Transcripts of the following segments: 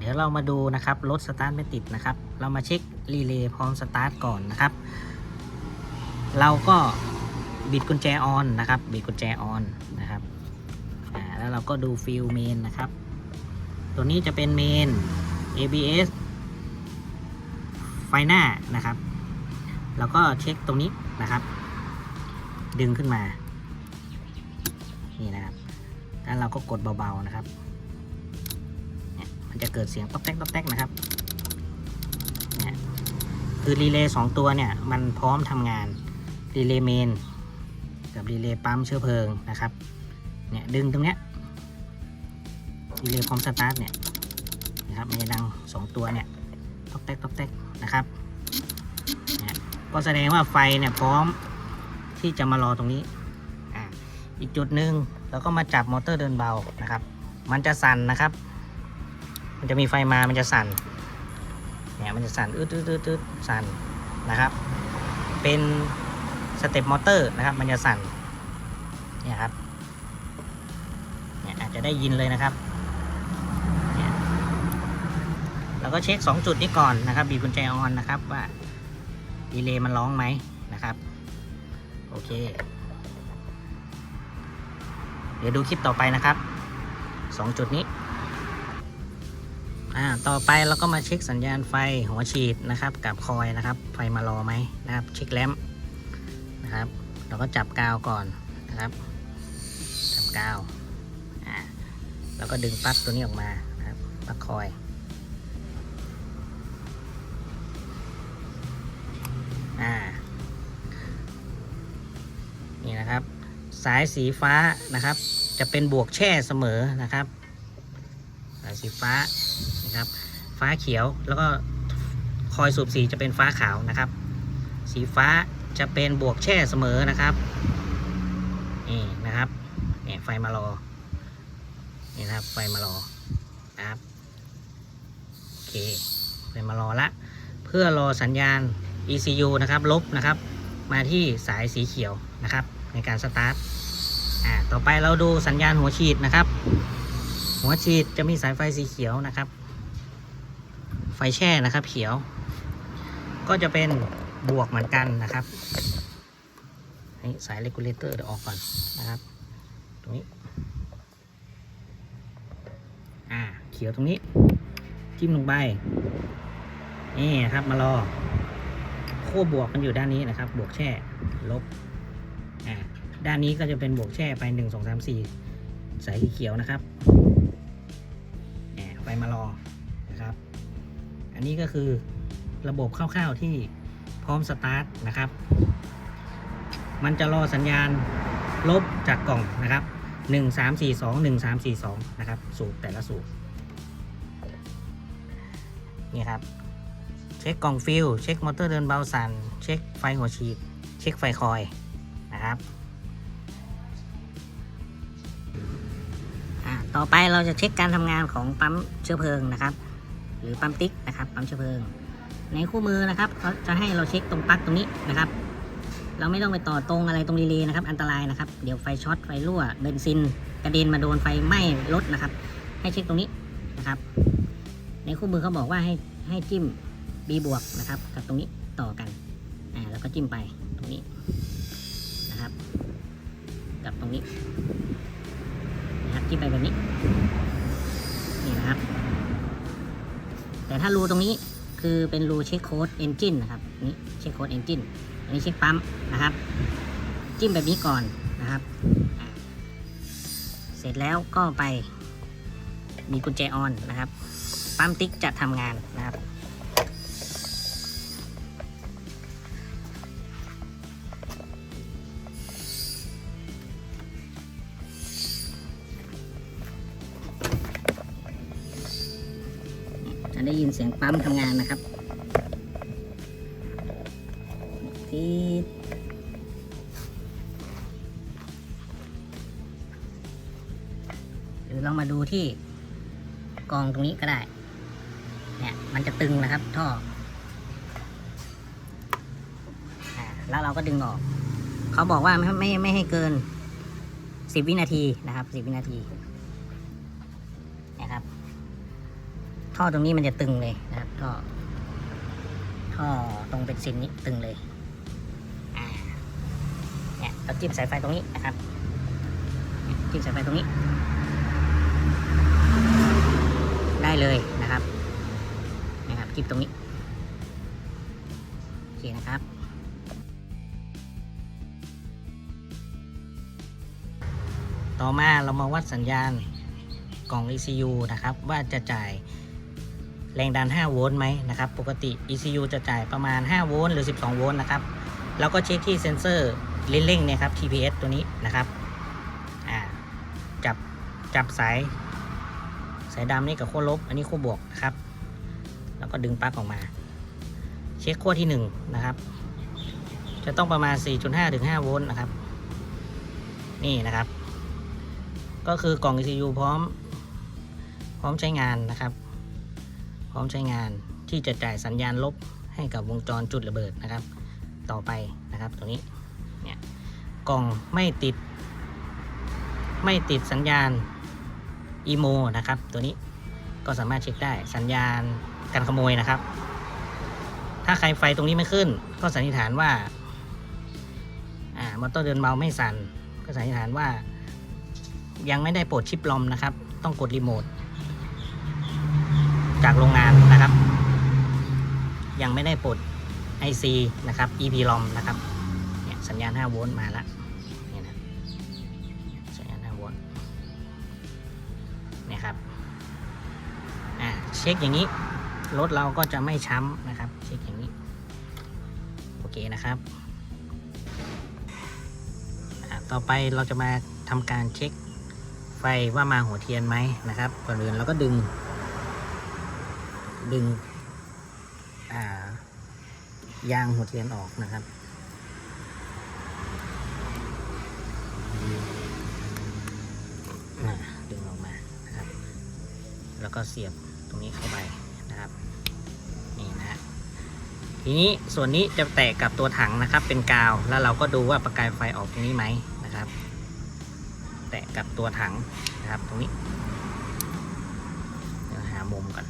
เดี๋ยวเรามาดูนะครับรถสตาร์ทไม่ติดนะครับ เรามาเช็ครีเลย์พร้อมสตาร์ทก่อนนะครับ เราก็บิดกุญแจออนนะครับบิดกุญแจออนนะครับแล้วเราก็ดูฟิลเมนนะครับ ตัวนี้จะเป็นเมน ABS ไฟหน้านะครับ แล้วก็เช็คตรงนี้นะครับ ดึงขึ้นมา นี่นะครับ แล้วเราก็กดเบาๆนะครับ มันจะเกิดเสียงต๊อกแต๊กต๊อกแต๊กนะครับเนี่ยคือรีเลย์สองตัวเนี่ยมันพร้อมทำงานรีเลย์เมนกับรีเลย์ปั๊มเชื้อเพลิงนะครับเนี่ยดึงตรงเนี้ยรีเลย์พร้อมสตาร์ทเนี่ยนะครับมันจะดังสองตัวเนี่ยต๊อกแต๊กต๊อกแต๊กนะครับเนี่ยก็แสดงว่าไฟเนี่ยพร้อมที่จะมารอตรงนี้อ่าอีกจุดหนึ่งเราก็มาจับมอเตอร์เดินเบานะครับ มันจะสั่นนะครับ มันจะมีไฟมา มันจะสั่น เนี่ย มันจะสั่นอืดอืดอืดอืดสั่นนะครับ เป็นสเต็ปมอเตอร์นะครับ มันจะสั่น เนี่ยครับ เนี่ยอาจจะได้ยินเลยนะครับ เนี่ยเราก็เช็ค 2 จุดนี้ก่อนนะครับ บีบกุญแจออนนะครับว่าดีเลย์มันร้องไหมนะครับ โอเค เดี๋ยวดูคลิปต่อไปนะครับ 2 จุดนี้ อ่าต่อไปเราก็มาเช็คสัญญาณไฟหัวฉีดนะครับ กับคอยนะครับ ไฟมารอไหมนะครับ เช็คแลมนะครับ เราก็จับกาวก่อนนะครับจับกาวอ่าแล้วก็ดึงปลั๊กตัวนี้ออกมานะครับปลั๊กคอยอ่านี่นะครับ สายสีฟ้านะครับ จะเป็นบวกแช่เสมอนะครับ สายสีฟ้า นะครับ ฟ้าเขียวแล้วก็คอยสูบสีจะเป็นฟ้าขาวนะครับ สีฟ้าจะเป็นบวกแช่เสมอนะครับนี่นะครับเนี่ยไฟมารอนี่นะครับไฟมารอนะครับโอเคไฟมารอละ เพื่อรอสัญญาณ ECU นะครับลบนะครับ มาที่สายสีเขียวนะครับ ในการสตาร์ทอ่าต่อไปเราดูสัญญาณหัวฉีดนะครับ หัวฉีดจะมีสายไฟสีเขียวนะครับ ฟแช่นะครับ เขียว ก็จะเป็นบวกเหมือนกันนะครับนี่สายเลกูเลเตอร์เดี๋ยวออกก่อนนะครับ ตรงนี้ อ่า เขียวตรงนี้ จิ้มลงไป นี่นะครับมารอขั้วบวกมันอยู่ด้านนี้นะครับ บวกแช่ ลบ อ่า ด้านนี้ก็จะเป็นบวกแช่ไปหนึ่งสองสามสี่สายสีเขียวนะครับไฟมารอนะครับ อันนี้ก็คือระบบคร่าวๆที่พร้อมสตาร์ทนะครับ มันจะรอสัญญาณลบจากกล่องนะครับ 1 3 4 2 1 3 4 2 นะครับ สูบแต่ละสูบนี่ครับ เช็คกล่องฟิลเช็คมอเตอร์เดินเบาสัน่นเช็คไฟหัวฉีด เช็คไฟคอยนะครับต่อไปเราจะเช็คการทำงานของปั๊มเชื้อเพลิงนะครับ หรือปั๊มติ๊กนะครับปั๊มเชื้อเพลิง ในคู่มือนะครับเขาจะให้เราเช็คตรงปลั๊กตรงนี้นะครับ เราไม่ต้องไปต่อตรงอะไรตรงรีเลย์นะครับ อันตรายนะครับ เดี๋ยวไฟช็อตไฟรั่วเบนซิน กระเด็นมาโดนไฟไหม้รถนะครับ ให้เช็คตรงนี้นะครับ ในคู่มือเขาบอกว่าให้ให้จิ้ม B บวกนะครับกับตรงนี้ต่อกันอ่าแล้วก็จิ้มไปตรงนี้นะครับ กับตรงนี้นะครับจิ้มไปแบบนี้นี่นะครับ แต่ถ้ารูตรงนี้คือเป็นรูเช็คโค้ดเอนจินนะครับนี่เช็คโค้ดเอนจินอันนี้เช็คปั๊มนะครับ จิ้มแบบนี้ก่อนนะครับ เสร็จแล้วก็ไปมีกุญแจออนนะครับ ปั๊มติ๊กจะทำงานนะครับ สียงปั๊มทำงานนะครับทีหรือเรามาดูที่กองตรงนี้ก็ได้ เนี่ยมันจะตึงนะครับท่ออแล้วเราก็ดึงออก เขาบอกว่าไม่ไม่ไม่ให้เกินสิบวินาทีนะครับสิบวินาที ท่อตรงนี้มันจะตึงเลยนะครับท่อท่อตรงเป็นซินนี้ตึงเลยอ่าเนี่ยเราจิ้มสายไฟตรงนี้นะครับจิ้มสายไฟตรงนี้ ได้เลยนะครับนะครับจิ้มตรงนี้โอเคนะครับต่อมาเรามาวัดสัญญาณกล่อง ECU นะครับ ว่าจะจ่าย แรงดัน 5 โวลต์ไหมนะครับ ปกติ ECU จะจ่ายประมาณ 5 โวลต์หรือ 12 โวลต์นะครับ แล้วก็เช็คที่เซ็นเซอร์เร่งๆเนี่ยครับ TPS ตัวนี้นะครับ อ่า จับ จับสาย สายดำนี่กับขั้วลบ อันนี้ขั้วบวกนะครับ แล้วก็ดึงปลั๊กออกมา เช็คขั้วที่1นะครับ จะต้องประมาณ 4.5 ถึง 5 โวลต์นะครับ นี่นะครับ ก็คือกล่อง ECU พร้อม พร้อมใช้งานนะครับ พร้อมใช้งานที่จะจ่ายสัญญาณลบให้กับวงจรจุดระเบิดนะครับ ต่อไปนะครับตรงนี้เนี่ยกล่องไม่ติด ไม่ติดสัญญาณอีโมนะครับ ตัวนี้ก็สามารถเช็คได้สัญญาณการขโมยนะครับ ถ้าใครไฟตรงนี้ไม่ขึ้น ก็สันนิษฐานว่าอ่ามอเตอร์เดินเบาไม่สั่นก็สันนิษฐานว่า ยังไม่ได้ปลดชิปลอมนะครับ ต้องกดรีโมท จากโรงงานนะครับ ยังไม่ได้ปลด IC นะครับ EP ลอมนะครับเนี่ยสัญญาณ 5 โวลต์มาแล้วเนี่ยนะสัญญาณ 5 โวลต์เนี่ยครับอ่าเช็คอย่างนี้รถเราก็จะไม่ช้ำนะครับ เช็คอย่างนี้ โอเคนะครับ ต่อไปเราจะมาทำการเช็คไฟว่ามาหัวเทียนไหมนะครับก่อนอื่นเราก็ดึง ดึงายางหัวเทียนออกนะครับ ดึงออกมานะครับ แล้วก็เสียบตรงนี้เข้าไปนะครับ นี่นะฮะ ทีนี้ส่วนนี้จะแตะกับตัวถังนะครับ เป็นกาว แล้วเราก็ดูว่าประกายไฟออกตรงนี้ไหมนะครับ แตะกับตัวถังนะครับตรงนี้เดี๋ยวหามุมก่อน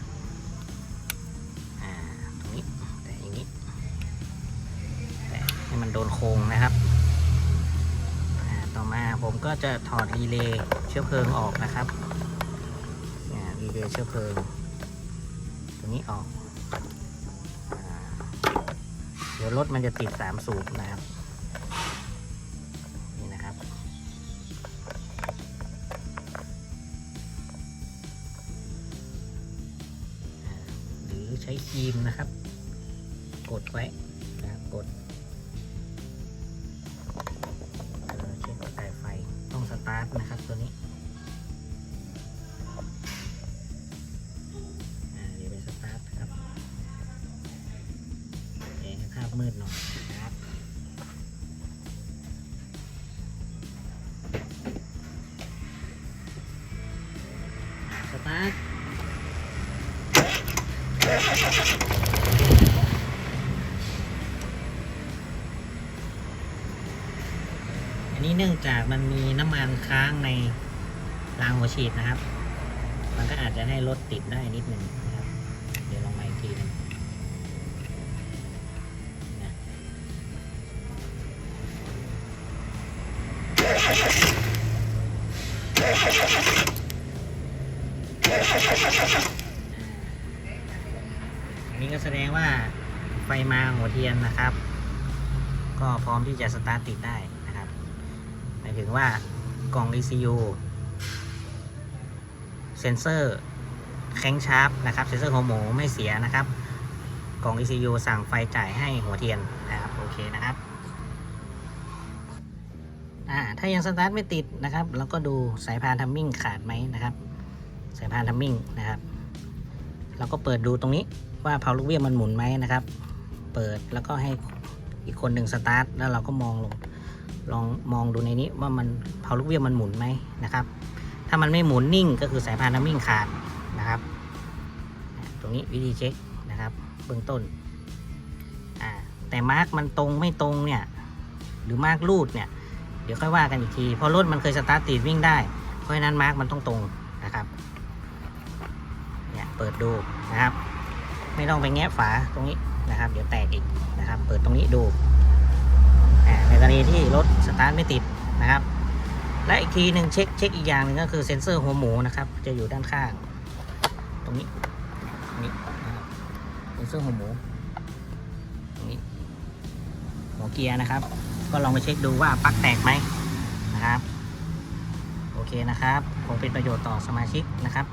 โดนโครงนะครับ ต่อมาผมก็จะถอดรีเลย์เชื้อเพลิงออกนะครับรีเลย์เชื้อเพลิง ตัวนี้ออก เดี๋ยวรถมันจะติดสามสูบนะครับนี่นะครับหรือใช้ครีมนะครับ กดไว้นะกด มืดหน่อยนะครับสตาร์ทอันนี้เนื่องจากมันมีน้ำมันค้างในรางหัวฉีดนะครับ มันก็อาจจะให้รถติดได้นิดหนึ่ง อันนี้ก็แสดงว่าไฟมาหัวเทียนนะครับ ก็พร้อมที่จะสตาร์ทติดได้นะครับหมายถึงว่ากล่อง ECU เซนเซอร์แข้งชาร์ปนะครับ เซนเซอร์หัวหมูไม่เสียนะครับ กล่อง ECU สั่งไฟจ่ายให้หัวเทียนนะครับ โอเคนะครับอ่าถ้ายังสตาร์ทไม่ติดนะครับ เราก็ดูสายพานทัมมิ่งขาดไหมนะครับ สายพานทัมมิ่งนะครับ เราก็เปิดดูตรงนี้ว่าเพาลูกเวียมันหมุนไหมนะครับ เปิดแล้วก็ให้อีกคนหนึ่งสตาร์ทแล้วเราก็มองลงลองมองดูในนี้ว่ามันเพาลูกเวียมันหมุนไหมนะครับ ถ้ามันไม่หมุนนิ่งก็คือสายพานน้ำมิ่งขาดนะครับ ตรงนี้วิธีเช็คนะครับเบื้องต้นแต่มาร์กมันตรงไม่ตรงเนี่ยหรือมาร์กรูดเนี่ยเดี๋ยวค่อยว่ากันอีกทีเพราะรถมันเคยสตาร์ทติดวิ่งได้ เพราะฉะนั้นมาร์กมันต้องตรง เปิดดูนะครับ ไม่ต้องไปแงะฝาตรงนี้นะครับ เดี๋ยวแตกอีกนะครับ เปิดตรงนี้ดูในกรณีที่รถสตาร์ทไม่ติดนะครับ และอีกทีหนึ่งเช็คเช็คอีกอย่างหนึ่งก็คือเซ็นเซอร์หัวหมูนะครับ จะอยู่ด้านข้าง ตรงนี้ตรงนี้นะครับเซ็นเซอร์หัวหมูตรงนี้หัวเกียร์นะครับ ก็ลองไปเช็คดูว่าปลั๊กแตกไหมนะครับ โอเคนะครับคงเป็นประโยชน์ต่อสมาชิกนะครับ